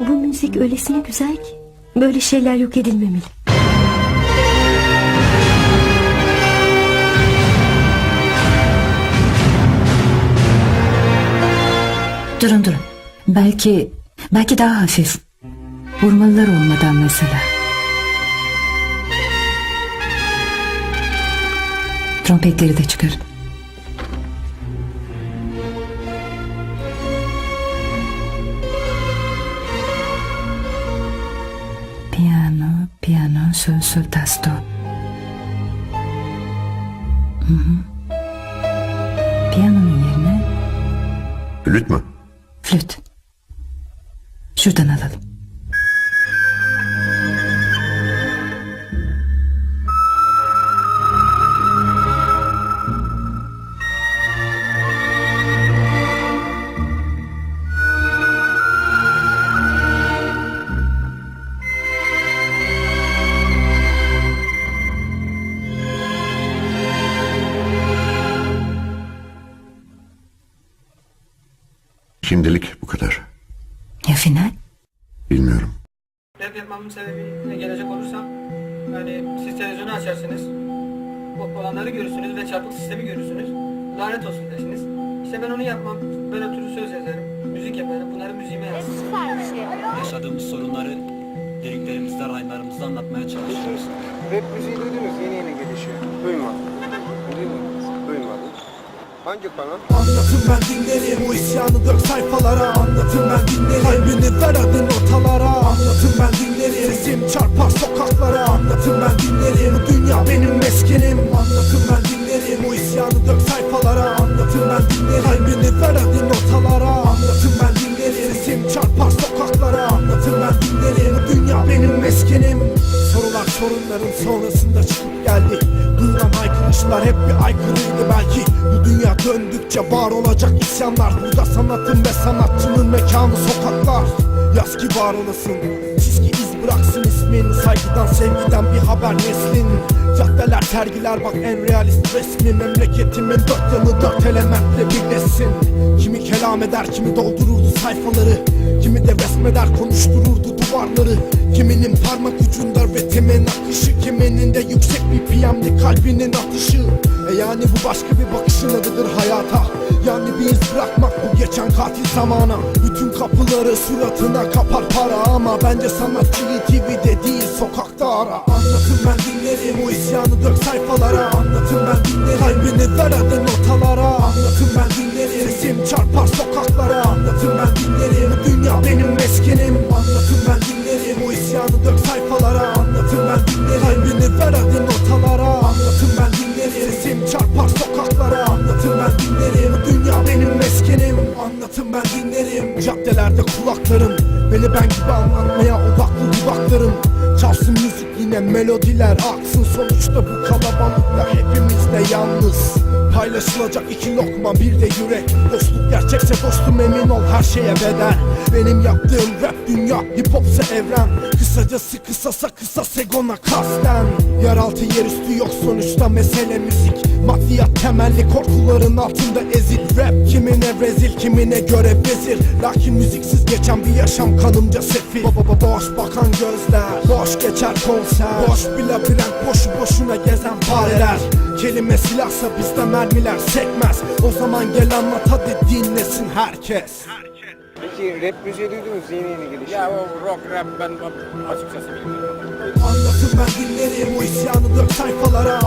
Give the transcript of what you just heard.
Bu müzik öylesine güzel ki. Böyle şeyler yok edilmemeli. Durun durun. Belki belki daha hafif. Vurmalılar olmadan mesela. Trompetleri de çıkarın. Piyano, piyano, sol, sol, tasto. Hı hı. Piyanonun yerine Flüt mü? Flüt. Şuradan alalım. Şimdilik bu kadar. Ya final? Bilmiyorum. Rap yapmamın sebebine gelecek olursam yani siz televizyonu açarsınız o olanları görürsünüz ve çarpık sistemi görürsünüz lanet olsun dersiniz İşte ben onu yapmam ben oturur söz yazarım müzik yaparım bunları müziğime yazarım Yaşadığımız sorunları liriklerimizde, rhyme'larımızda anlatmaya çalışıyoruz. Rap müziği duydunuz yeni yeni gelişiyor. Duymadım. Duydunuz. Duymadım. Hangi kanal? Anlatın ben dinlerim bu isyanı dök sayfalara. Anlatın ben dinlerim kalbini ver hadi notalara Anlatın ben dinlerim sesim çarpar sokaklara. Anlatın ben dinlerim bu dünya benim meskenim Anlatın ben dinlerim bu isyanı dök sayfalara. Anlatın ben dinlerim kalbini ver hadi notalara Anlatın ben dinlerim sesim çarpar sokaklara. Anlatın ben dinlerim bu dünya benim meskenim Sorular sorunların sonrasında çıkıp geldi. Duyulan haykırışlar hep bir aykırıydı belki. Bu dünya döndükçe var olacak isyanlar. Burada sanatın ve sanatçının mekanı sokaklar. Yaz ki var olasın. Çizgi iz bıraksın ismin. Saygıdan sevgiden bir haber neslin. Caddeler sergiler bak en realist resmi Memleketimin dört yanı dört elementle birleşsin. Kimi kelam eder kimi doldururdu sayfaları. Kimi de resmeder konuştururdu duvarları Kiminin parmak ucunda ritmin akışı. Kiminin de yüksek bir PM'li kalbinin atışı. E yani bu başka bir bakışın adıdır hayata. Yani bir iz bırakmak bu geçen katil zamana. Bütün kapıları suratına kapar para Ama bence sanatçıyı TV'de değil sokakta ara. Anlatın ben dinlerim bu isyanı dök sayfalara. Anlatın ben dinlerim. Kalbini ver hadi notalara. Anlatın ben dinlerim. Sesim çarpar sokaklara caddelerde kulaklarım Beni ben gibi anlatmaya odaklı dudaklarım. Çalsın müzik yine melodiler aksın. Sonuçta bu kalabalıkta hepimiz de yalnız. Paylaşılacak iki lokma bir de yürek. Dostluk gerçekse dostum emin ol her şeye bedel. Benim yaptığım rap dünya hip hopsa evren. Kısacası kısasa kısa segona kasten. Yeraltı yerüstü yok sonuçta mesele müzik. Maddiyat temelli korkuların altında kimine rezil kimine göre vezir. Lakin müziksiz geçen bir yaşam kanımca sefil. Baba baba boş bakan gözler Boş geçer konser. Boş bir labirent boşu boşuna gezen fareler. Kelime silahsa bizde mermiler sekmez. O zaman gel anlat hadi dinlesin herkes. Peki rap müziği duydunuz yeni yeni gelişiyor. Ya o rock rap ben açıkçası bilmiyorum. Anlatın ben dinlerim o isyanı dök sayfalara